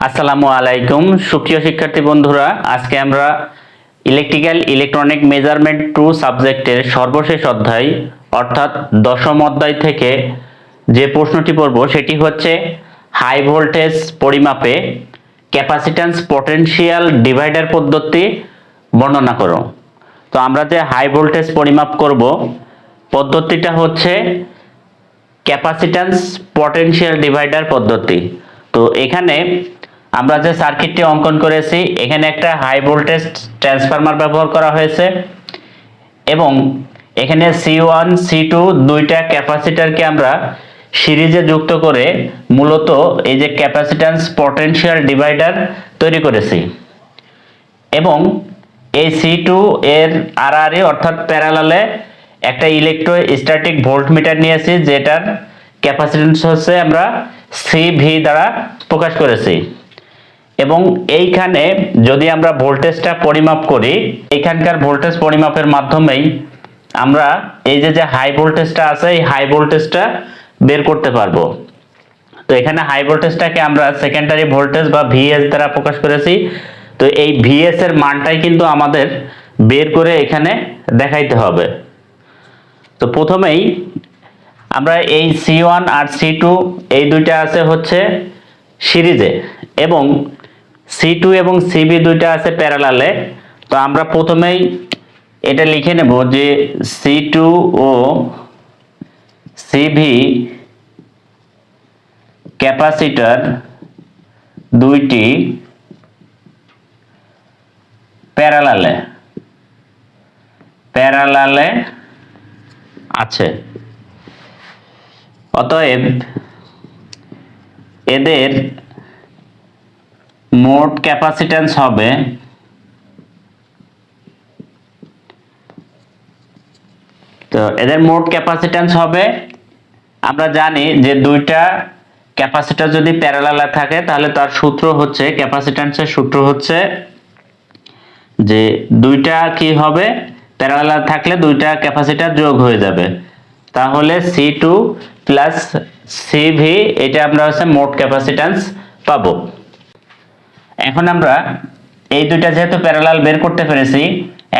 আসসালামু আলাইকুম। সুপ্রিয় শিক্ষার্থী বন্ধুরা, আজকে আমরা ইলেকট্রিক্যাল ইলেকট্রনিক মেজারমেন্ট টু সাবজেক্টের সর্বশেষ অধ্যায়, অর্থাৎ দশম অধ্যায় থেকে যে প্রশ্নটি পড়ব, সেটি হচ্ছে হাই ভোল্টেজ পরিমাপে ক্যাপাসিট্যান্স পটেনশিয়াল ডিভাইডার পদ্ধতি বর্ণনা করো। তো আমরা যে হাই ভোল্টেজ পরিমাপ করব, পদ্ধতিটা হচ্ছে ক্যাপাসিট্যান্স পটেনশিয়াল ডিভাইডার পদ্ধতি। তো এখানে আমরা যে সার্কিটটি অঙ্কন করেছি, এখানে একটা হাই ভোল্টেজ ট্রান্সফরমার ব্যবহার করা হয়েছে এবং এখানে সি ওয়ান সি টু দুইটা ক্যাপাসিটারকে আমরা সিরিজে যুক্ত করে মূলত এই যে ক্যাপাসিট্যান্স পটেনশিয়াল ডিভাইডার তৈরি করেছি এবং এই সি টু এর আর অর্থাৎ প্যারালালে একটা ইলেকট্রোস্ট্যাটিক ভোল্ট মিটার নিয়েছি, যেটার ক্যাপাসিটেন্স হচ্ছে আমরা সি ভি দ্বারা প্রকাশ করেছি। এবং এইখানে যদি আমরা ভোল্টেজটা পরিমাপ করি, এখানকার ভোল্টেজ পরিমাপের মাধ্যমেই আমরা এই যে যে হাই ভোল্টেজটা আছে, এই হাই ভোল্টেজটা বের করতে পারব। তো এখানে হাই ভোল্টেজটাকে আমরা সেকেন্ডারি ভোল্টেজ বা ভিএস দ্বারা প্রকাশ করেছি। তো এই ভিএস এর মানটাই কিন্তু আমাদের বের করে এখানে দেখাইতে হবে। তো প্রথমেই আমরা এই সি ওয়ান আর সি টু এই দুইটা আছে হচ্ছে সিরিজে এবং সি টু এবং সিবি দুইটা আছে প্যারালালে তো আমরা প্রথমেই এটা লিখে নেব যে সি টু ও সিভি ক্যাপাসিটর দুইটি প্যারালালে প্যারালালে আছে। অতএব এদের মোট ক্যাপাসিট্যান্স হবে তো এদের মোট ক্যাপাসিট্যান্স হবে, আমরা জানি যে দুইটা ক্যাপাসিটর যদি প্যারালালে থাকে, তাহলে তার সূত্র হচ্ছে, ক্যাপাসিট্যান্সের সূত্র হচ্ছে যে দুইটা কি হবে? প্যারালাল থাকলে দুইটা ক্যাপাসিটর যোগ হয়ে যাবে। তাহলে সি টু প্লাস সিভি এটা আমরা হচ্ছে মোট ক্যাপাসিট্যান্স পাবো। এখন আমরা এই দুইটা যেহেতু প্যারালাল বের করতে পেরেছি,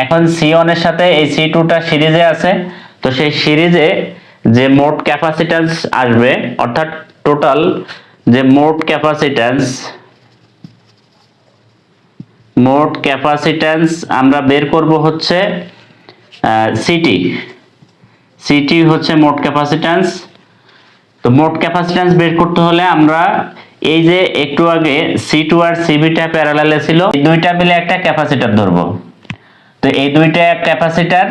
এখন সি এর সাথে এই সি টুটা সিরিজে আছে। তো সেই সিরিজে যে মোট ক্যাপাসিট্যান্স আসবে, অর্থাৎ টোটাল যে মোট ক্যাপাসিট্যান্স মোট ক্যাপাসিট্যান্স আমরা বের করব হচ্ছে সিটি সিটি হচ্ছে মোট ক্যাপাসিট্যান্স তো মোট ক্যাপাসিট্যান্স বের করতে হলে আমরা এই যে একটু আগে সি টু আর সিবিটা প্যারালালে ছিল, এই দুইটা মিলে একটা ক্যাপাসিটর ধরবো। তো এই দুইটা ক্যাপাসিটর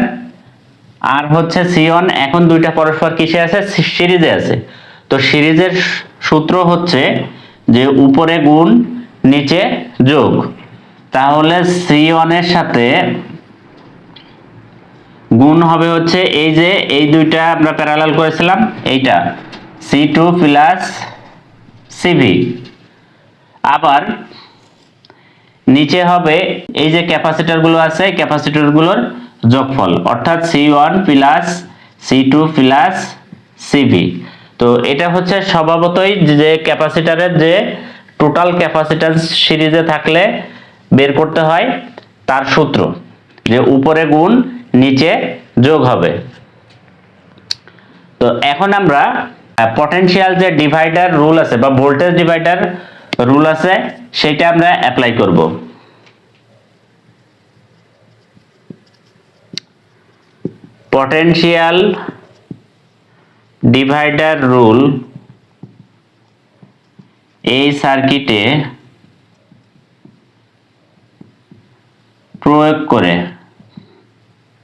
আর হচ্ছে সি ওয়ান এখন দুইটা পরস্পর কিসে আছে? সিরিজে আছে। তো সিরিজের সূত্র হচ্ছে যে উপরে গুণ, নিচে যোগ। তাহলে সি ওয়ানের সাথে গুণ হবে হচ্ছে এই যে, এই দুইটা আমরা প্যারালাল করেছিলাম, এইটা। সি টু প্লাস সিভি আবার নিচে হবে এই যে ক্যাপাসিটরগুলো আছে ক্যাপাসিটরগুলোর যোগফল, অর্থাৎ C one plus C two plus CV তো এটা হচ্ছে স্বভাবতই যে ক্যাপাসিটরের যে টোটাল ক্যাপাসিট্যান্স সিরিজে থাকলে বের করতে হয়, তার সূত্র যে উপরে গুণ নিচে যোগ হবে। তো এখন আমরা পটেনশিয়াল যে ডিভাইডার রুল আছে বা ভোল্টেজ ডিভাইডার রুল আছে, সেটা আমরা অ্যাপ্লাই করব। পটেনশিয়াল ডিভাইডার রুল এই সার্কিটে প্রয়োগ করে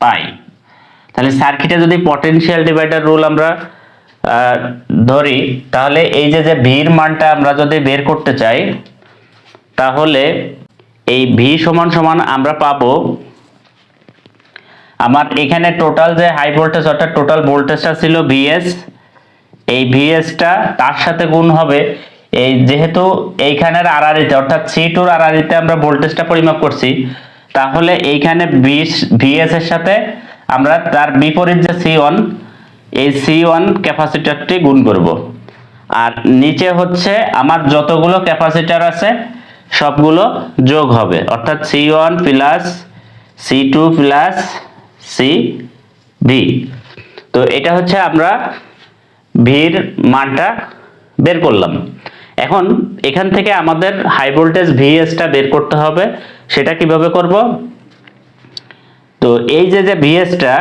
পাই। তাহলে সার্কিটে যদি পটেনশিয়াল ডিভাইডার রুল আমরা ধরি, তাহলে এই যে যে ভির মানটা আমরা যদি বের করতে চাই, তাহলে এই ভি সমান সমান আমরা পাবো আমার এখানে টোটাল যে হাই ভোল্টেজ অর্থাৎ টোটাল ভোল্টেজটা ছিল ভিএস এই ভিএসটা তার সাথে গুণ হবে। এই যেহেতু এইখানের আড়াআড়িতে, অর্থাৎ সি টুর আড়াআড়িতে আমরা ভোল্টেজটা পরিমাপ করছি, তাহলে এইখানে ভিএস এর সাথে আমরা তার বিপরীত যে সি ওয়ান এই সি ওয়ান ক্যাপাসিটারটি গুণ করব। আর নিচে হচ্ছে আমার যতগুলো ক্যাপাসিটার আছে, সবগুলো যোগ হবে। অর্থাৎ C one plus C two plus C V তো এটা হচ্ছে আমরা ভির মানটা বের করলাম। এখন এখান থেকে আমাদের হাই ভোল্টেজ ভিএসটা বের করতে হবে। সেটা কীভাবে করব? তো এই যে যে ভিএসটা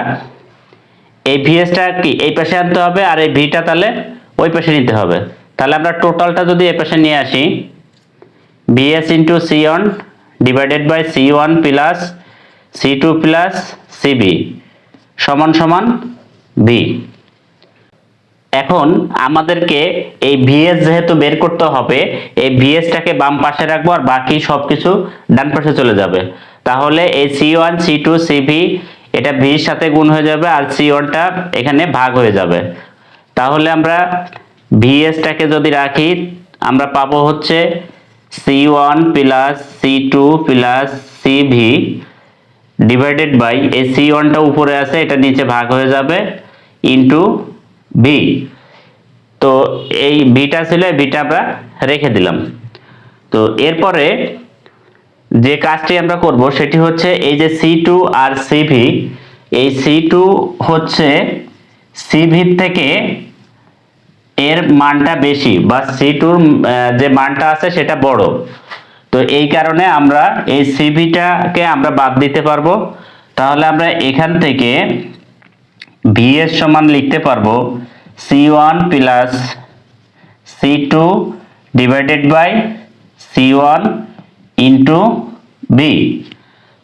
এই ভিএসটা কি? এই পাশে আনতে হবে আর এই ভিটা তাহলে ওই পাশে নিতে হবে। তাহলে আমরা টোটালটা যদি এই পাশে নিয়ে আসি VS into C one divided by C one plus C two plus CB সমান সমান ভি এখন আমাদেরকে এই ভিএস যেহেতু বের করতে হবে, এই ভিএসটাকে বাম পাশে রাখব আর বাকি সব কিছু ডান পাশে চলে যাবে। তাহলে এই C one C two CV এটা ভির সাথে গুণ হয়ে যাবে আর সি ওয়ানটা এখানে ভাগ হয়ে যাবে। তাহলে আমরা ভিএসটাকে যদি রাখি, আমরা পাবো হচ্ছে C one plus C two plus C V divided by, এই সি ওয়ানটা উপরে আছে, এটা নিচে ভাগ হয়ে যাবে ইন্টু ভি। তো এই বিটা ছিল বিটা আমরা রেখে দিলাম। তো এরপরে যে কাজটি আমরা করব সেটি হচ্ছে এই যে সি টু আর সিভি এই সি টু হচ্ছে সিভির থেকে এর মানটা বেশি বা সি টুর যে মানটা আছে সেটা বড়। তো এই কারণে আমরা এই সিভিটাকে আমরা বাদ দিতে পারব। তাহলে আমরা এখান থেকে ভিএস সমান লিখতে পারব C one plus C two divided by C one into B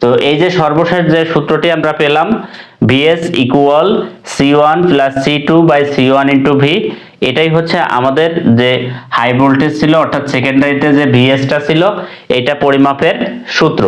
তো এই যে সর্বশেষ যে সূত্রটি আমরা পেলাম VS equal C one plus C two by C one into V এটাই হচ্ছে আমাদের যে হাই ভোল্টেজ ছিল, অর্থাৎ সেকেন্ডারিতে যে ভিএসটা ছিল, এটা পরিমাপের সূত্র।